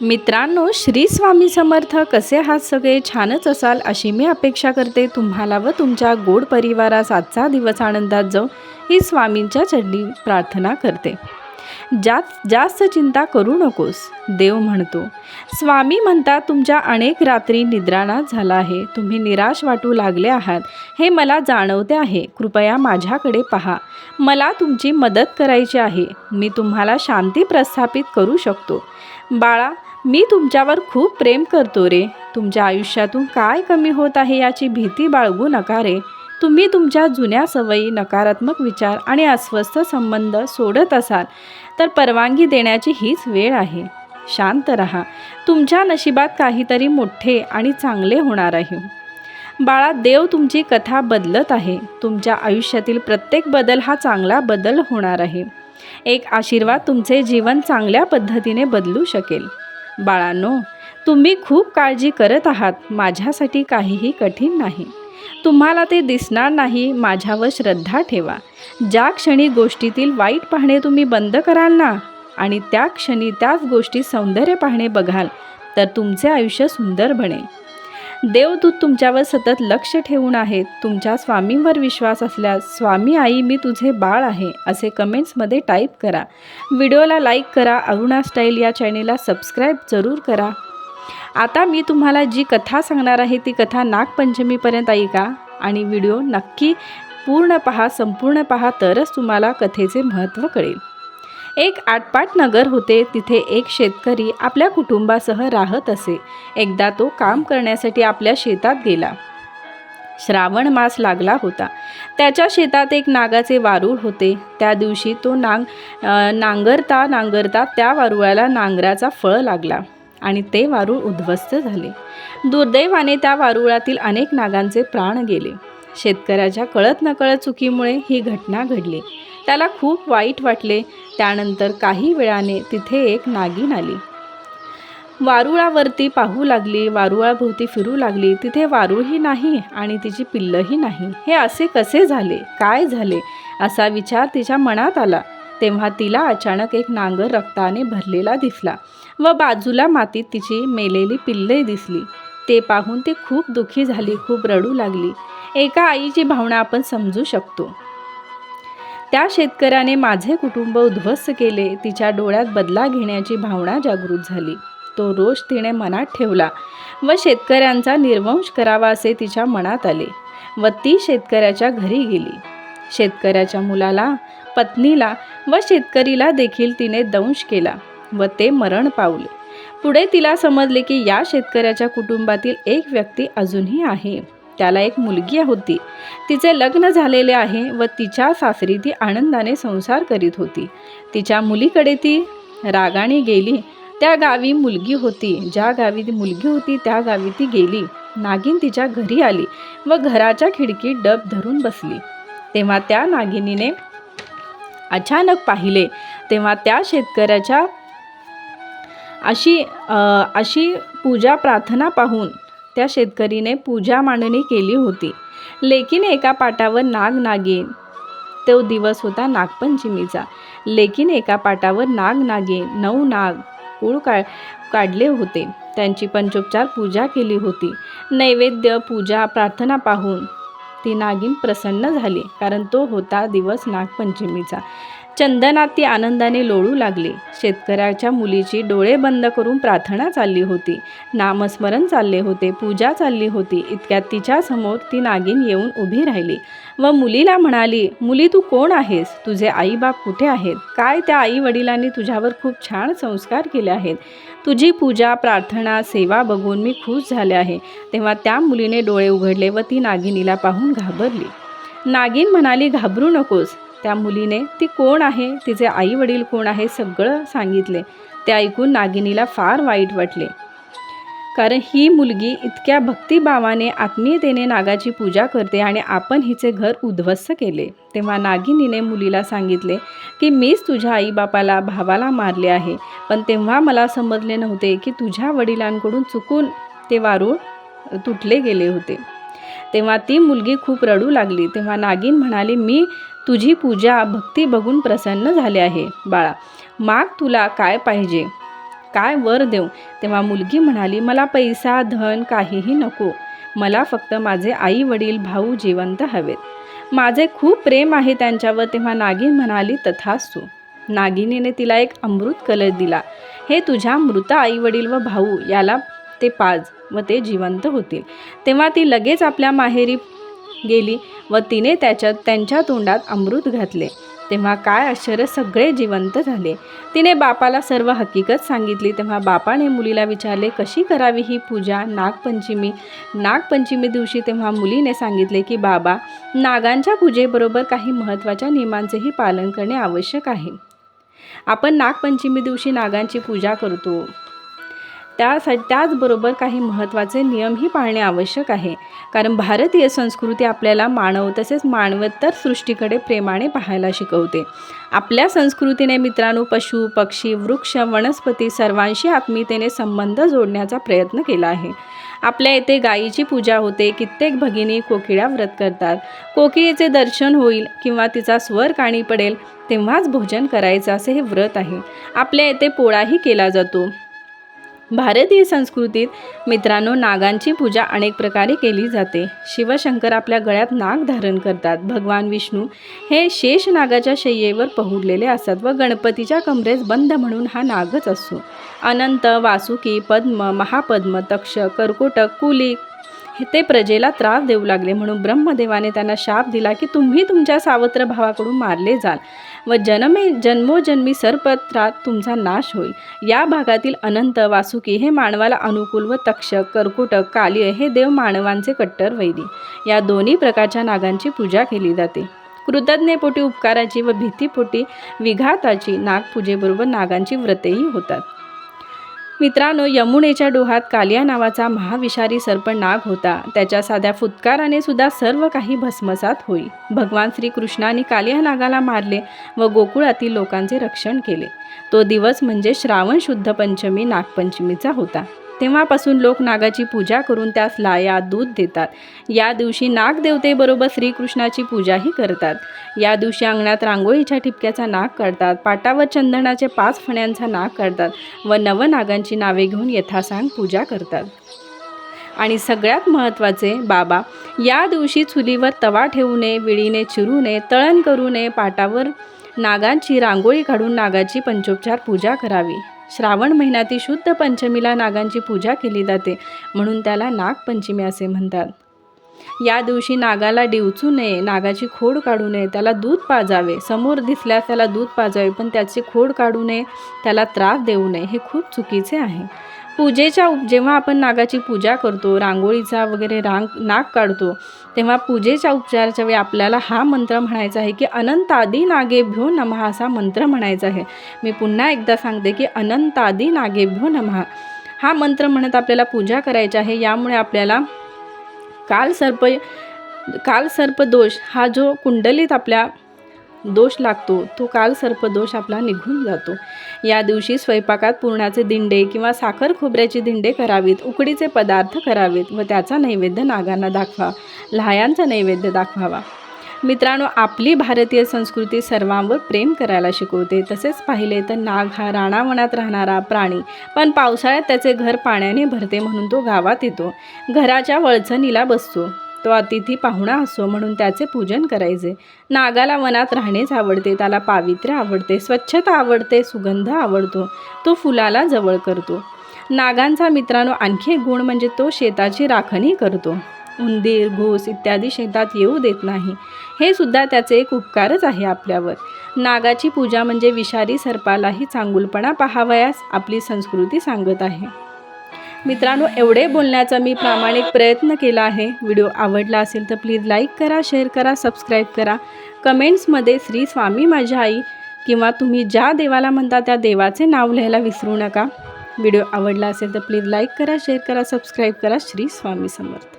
मित्रांनो श्री स्वामी समर्थ कसे आहात सगळे? छानच असाल अशी मी अपेक्षा करते तुम्हाला व तुमच्या गोड परिवारास आजचा दिवस आनंदात जाऊ ही स्वामींच्या चढणी प्रार्थना करते. जास्त जास्त चिंता करू नकोस देव म्हणतो. स्वामी म्हणतात तुमच्या अनेक रात्री निद्रानाश झाला आहे तुम्ही निराश वाटू लागले आहात हे मला जाणवते आहे कृपया माझ्याकडे पहा. मला तुमची मदत करायची आहे मी तुम्हाला शांती प्रस्थापित करू शकतो. बाळा मी तुमच्यावर खूप प्रेम करतो रे. तुमच्या आयुष्यातून काय कमी होत आहे याची भीती बाळगू नका रे. तुम्ही तुमच्या जुन्या सवयी नकारात्मक विचार आणि अस्वस्थ संबंध सोडत असाल तर परवानगी देण्याची हीच वेळ आहे. शांत रहा. तुमच्या नशिबात काहीतरी मोठे आणि चांगले होणार आहे. बाळा देव तुमची कथा बदलत आहे. तुमच्या आयुष्यातील प्रत्येक बदल हा चांगला बदल होणार आहे. एक आशीर्वाद तुमचे जीवन चांगल्या पद्धतीने बदलू शकेल. बाळांनो तुम्ही खूप काळजी करत आहात. माझ्यासाठी काहीही कठीण नाही. तुम्हाला ते दिसणार नाही. माझ्यावर श्रद्धा ठेवा. ज्या क्षणी गोष्टीतील वाईट पाहणे तुम्ही बंद कराल ना आणि त्या क्षणी त्याच गोष्टी सौंदर्य पाहणे बघाल तर तुमचे आयुष्य सुंदर बनेल. देवदूत तुमच्यावर सतत लक्ष ठेवून आहेत. तुमच्या स्वामींवर विश्वास असल्यास स्वामी आई मी तुझे बाळ आहे असे कमेंट्समध्ये टाईप करा. व्हिडिओला लाईक करा. अरुणा स्टाईल या चॅनेलला सबस्क्राईब जरूर करा. आता मी तुम्हाला जी कथा सांगणार आहे ती कथा नागपंचमीपर्यंत ऐका. आणि व्हिडिओ नक्की पूर्ण पहा संपूर्ण पहा तरच तुम्हाला कथेचे महत्त्व कळेल. एक आटपाट नगर होते तिथे एक शेतकरी आपल्या कुटुंबासह राहत असे. एकदा तो काम करण्यासाठी आपल्या शेतात गेला. श्रावण मास लागला होता. त्याच्या शेतात एक नागाचे वारूळ होते. त्या दिवशी तो नांग नांगरता नांगरता त्या वारुळाला नांगराचा फळ लागला आणि ते वारूळ उद्ध्वस्त झाले. दुर्दैवाने त्या वारुळातील अनेक नागांचे प्राण गेले. शेतकऱ्याच्या कळत नकळत चुकीमुळे ही घटना घडली. त्याला खूप वाईट वाटले. त्यानंतर काही वेळाने तिथे एक नागिन आली. वारुळावरती पाहू लागली वारुळाभोवती फिरू लागली. तिथे वारुळही नाही आणि तिची पिल्लंही नाही. हे असे कसे झाले? काय झाले? असा विचार तिच्या मनात आला. तेव्हा तिला अचानक एक नांगर रक्ताने भरलेला दिसला व बाजूला मातीत तिची मेलेली पिल्ले दिसली. ते पाहून ती खूप दुःखी झाली खूप रडू लागली. एका आईची भावना आपण समजू शकतो. त्या शेतकऱ्याने माझे कुटुंब उद्ध्वस्त केले. तिच्या डोळ्यात बदला घेण्याची भावना जागृत झाली. तो रोष तिने मनात ठेवला व शेतकऱ्यांचा निर्वंश करावा असे तिच्या मनात आले व ती शेतकऱ्याच्या घरी गेली. शेतकऱ्याच्या मुलाला पत्नीला व शेतकरीला देखील तिने दंश केला व ते मरण पावले. पुढे तिला समजले की या शेतकऱ्याच्या कुटुंबातील एक व्यक्ती अजूनही आहे. त्याला एक मुलगी होती. तिचे लग्न झालेले आहे व तिच्या सासरी ती आनंदाने संसार करीत होती. तिच्या मुलीकडे ती रागाने गेली. त्या गावी मुलगी होती. ज्या गावी ती मुलगी होती त्या गावी ती गेली. नागिन तिच्या घरी आली व घराच्या खिडकीत डब धरून बसली. तेव्हा त्या नागिनीने अचानक पाहिले. तेव्हा त्या शेतकऱ्याच्या अशी अशी पूजा प्रार्थना पाहून त्या शेतकरीने पूजा मांडणी केली होती. लेकिन एका पाटावर नाग नागेन तो दिवस होता नागपंचमीचा. लेकिन एका पाटावर नाग नागिन नऊ नाग कुळ का काढले होते. त्यांची पंचोपचार पूजा केली होती. नैवेद्य पूजा प्रार्थना पाहून ती नागिन प्रसन्न झाली कारण तो होता दिवस नागपंचमीचा. चंदना ती आनंदाने लोळू लागली. शेतकऱ्याच्या मुलीची डोळे बंद करून प्रार्थना चालली होती. नामस्मरण चालले होते पूजा चालली होती. इतक्यात तिच्यासमोर ती नागिन येऊन उभी राहिली. व मुलीला म्हणाली मुली तू कोण आहेस? तुझे आईबाप कुठे आहेत? काय त्या आई वडिलांनी तुझ्यावर खूप छान संस्कार केले आहेत? तुझी पूजा प्रार्थना सेवा बघून मी खुश झाले आहे. तेव्हा त्या मुलीने डोळे उघडले व ती नागिनीला पाहून घाबरली. नागिन म्हणाली घाबरू नकोस. त्या मुलीने ती कोण आहे? तिचे आई वडील कोण आहे? सगळं सांगितले. ते ऐकून नागिनीला फार वाईट वाटले. कारण ही मुलगी इतक्या भक्तिभावाने आत्मीयतेने नागाची पूजा करते आणि आपण हिचे घर उद्ध्वस्त केले. तेव्हा नागिनीने मुलीला सांगितले की मीच तुझ्या आईबापाला भावाला मारले आहे. पण तेव्हा मला समजले नव्हते की तुझ्या वडिलांकडून चुकून ते वारूळ तुटले गेले होते. तेव्हा ती मुलगी खूप रडू लागली. तेव्हा नागिन म्हणाली मी तुझी पूजा भक्ती बघून प्रसन्न झाले आहे बाळा. माग तुला काय पाहिजे? काय वर देऊ? तेव्हा मुलगी म्हणाली मला पैसा धन काहीही नको. मला फक्त माझे आई वडील भाऊ जिवंत हवेत. माझे खूप प्रेम आहे त्यांच्यावर. तेव्हा नागिन म्हणाली तथास्तू. नागिनीने तिला एक अमृत कलर दिला. हे तुझ्या मृत आई वडील व भाऊ याला ते पाज व ते जिवंत होतील. तेव्हा ती लगेच आपल्या माहेरी गेली व तिने त्याच्यात त्यांच्या तोंडात अमृत घातले. तेव्हा काय आश्चर्य सगळे जिवंत झाले. तिने बापाला सर्व हकीकत सांगितली. तेव्हा बापाने मुलीला विचारले कशी करावी ही पूजा नागपंचमी? नागपंचमी दिवशी तेव्हा मुलीने सांगितले की बाबा नागांच्या पूजेबरोबर काही महत्त्वाच्या नियमांचेही पालन करणे आवश्यक आहे. आपण नागपंचमी दिवशी नागांची पूजा करतो. त्यासाठी त्याचबरोबर काही महत्त्वाचे नियमही पाळणे आवश्यक आहे. कारण भारतीय संस्कृती आपल्याला मानव तसेच मानवत्तर सृष्टीकडे प्रेमाने पाहायला शिकवते. आपल्या संस्कृतीने मित्रांनो पशु पक्षी वृक्ष वनस्पती सर्वांशी आत्मीयतेने संबंध जोडण्याचा प्रयत्न केला आहे. आपल्या येथे गायीची पूजा होते कित्येक भगिनी कोकिळा व्रत करतात. कोकिळेचे दर्शन होईल किंवा तिचा स्वर काणी पडेल तेव्हाच भोजन करायचं असे हे व्रत आहे. आपल्या येथे पोळाही केला जातो. भारतीय संस्कृतीत मित्रांनो नागांची पूजा अनेक प्रकारे केली जाते. शिवशंकर आपल्या गळ्यात नाग धारण करतात. भगवान विष्णू हे शेष नागाच्या शय्येवर पहुडलेले असतात व गणपतीच्या कमरेस बंद म्हणून हा नागच असतो. अनंत वासुकी पद्म महापद्म तक्ष कर्कोटक कुलिक ते प्रजेला त्रास देऊ लागले म्हणून ब्रह्मदेवाने त्यांना शाप दिला की तुम्ही तुमच्या सावत्र भावाकडून मारले जाल व जनमे जन्मोजन्मी सर्पत्रात तुमचा नाश होईल. या भागातील अनंत वासुकी हे मानवाला अनुकूल व तक्षक कर्कुटक कालिय हे देव मानवांचे कट्टर वैरी या दोन्ही प्रकारच्या नागांची पूजा केली जाते. कृतज्ञपोटी उपकाराची व भीतीपोटी विघाताची नागपूजेबरोबर नागांची व्रतेही होतात. मित्रांनो यमुनेच्या डोहात कालिया नावाचा महाविषारी सर्प नाग होता. त्याच्या साध्या फुत्काराने सुद्धा सर्व काही भस्मसात होई. भगवान श्रीकृष्णाने कालिया नागाला मारले व गोकुळातील लोकांचे रक्षण केले. तो दिवस म्हणजे श्रावण शुद्ध पंचमी नागपंचमीचा होता. तेव्हापासून लोक नागाची पूजा करून त्यास लाया दूध देतात. या दिवशी नागदेवतेबरोबर श्रीकृष्णाची पूजाही करतात. या दिवशी अंगणात रांगोळीच्या ठिपक्याचा नाग काढतात. पाटावर चंदनाचे पाच फण्यांचा नाग काढतात व नवनागांची नावे घेऊन यथासांग पूजा करतात. आणि सगळ्यात महत्त्वाचे बाबा या दिवशी चुलीवर तवा ठेवू नये विळीने चिरू नये तळण करू नये पाटावर नागांची रांगोळी काढून नागाची पंचोपचार पूजा करावी. श्रावण महिन्यातील शुद्ध पंचमीला नागांची पूजा केली जाते म्हणून त्याला नागपंचमी असे म्हणतात. या दिवशी नागाला डिवचू नये नागाची खोड काढू नये त्याला दूध पाजावे. समोर दिसल्यास त्याला दूध पाजावे पण त्याची खोड काढू नये त्याला त्रास देऊ नये हे खूप चुकीचे आहे. पूजेच्या उप जेव्हा आपण नागाची पूजा करतो रांगोळीचा वगैरे रांग नाग काढतो तेव्हा पूजेच्या उपचाराच्या वेळी आपल्याला हा मंत्र म्हणायचा आहे की अनंतादी नागेभ्यो नमः असा मंत्र म्हणायचा आहे. मी पुन्हा एकदा सांगते की अनंतादी नागेभ्यो नमः हा मंत्र म्हणत आपल्याला पूजा करायची आहे. यामुळे आपल्याला काल सर्प काल सर्प दोष हा जो कुंडलीत आपल्या दोष लागतो तो काल सर्पदोष आपला निघून जातो. या दिवशी स्वयंपाकात पुरणाचे दिंडे किंवा साखर खोबऱ्याची दिंडे करावीत उकडीचे पदार्थ करावेत व त्याचा नैवेद्य नागांना दाखवा लहायांचा नैवेद्य दाखवावा. मित्रांनो आपली भारतीय संस्कृती सर्वांवर प्रेम करायला शिकवते. तसेच पाहिले तर नाग हा राणावनात राहणारा प्राणी पण पावसाळ्यात त्याचे घर पाण्याने भरते म्हणून तो गावात येतो. घराच्या वळचणीला बसतो. तो अतिथी पाहुणा असो म्हणून त्याचे पूजन करायचे. नागाला वनात राहणेच आवडते त्याला पावित्र्य आवडते स्वच्छता आवडते सुगंध आवडतो तो फुलाला जवळ करतो. नागांचा मित्रांनो आणखी एक गुण म्हणजे तो शेताची राखणी करतो. उंदीर घोस इत्यादी शेतात येऊ देत नाही. हे सुद्धा त्याचे एक उपकारच आहे आपल्यावर. नागाची पूजा म्हणजे विषारी सर्पालाही चांगुलपणा पाहावयास आपली संस्कृती सांगत आहे. मित्रांनो एवढे बोलण्याचा मी प्रामाणिक प्रयत्न केला आहे. व्हिडिओ आवडला असेल तर प्लीज लाईक करा शेअर करा सबस्क्राईब करा. कमेंट्समध्ये श्री स्वामी माझ्या आई किंवा तुम्ही ज्या देवाला म्हणता त्या देवाचे नाव लिहायला विसरू नका. व्हिडिओ आवडला असेल तर प्लीज लाईक करा शेअर करा सबस्क्राईब करा. श्री स्वामी समर्थ.